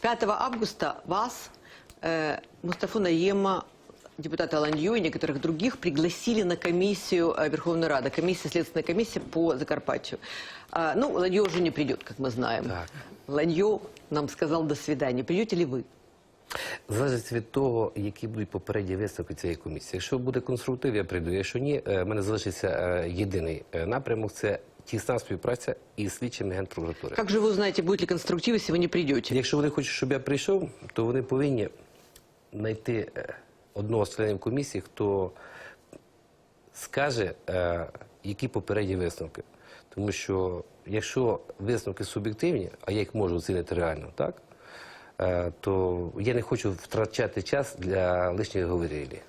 5 августа вас, э, Мустафу Наема, депутата Ланью и некоторых других пригласили на комиссию э, Верховной Рады, комиссия, следственная комиссия по Закарпатью. А, ну, Ланью уже не придет, как мы знаем. Так. Ланью нам сказал до свидания. Придете ли вы? Залежить від того, які будуть попередні висновки цієї комісії. Якщо буде конструктив, я прийду. Якщо ні, е, в мене залишиться е, єдиний е, напрямок це тісна співпраця із слідчими генпрокуратури. Как же вы узнаете, будет ли конструктив, если вы не придете? Якщо вони хочуть, щоб я прийшов, то вони повинні знайти е, одного з членів комісії, хто скаже, е, які попередні висновки. Тому що якщо висновки суб'єктивні, а я їх можу оцінити реально, так? е, То я не хочу втрачати час для лишньої говорілі.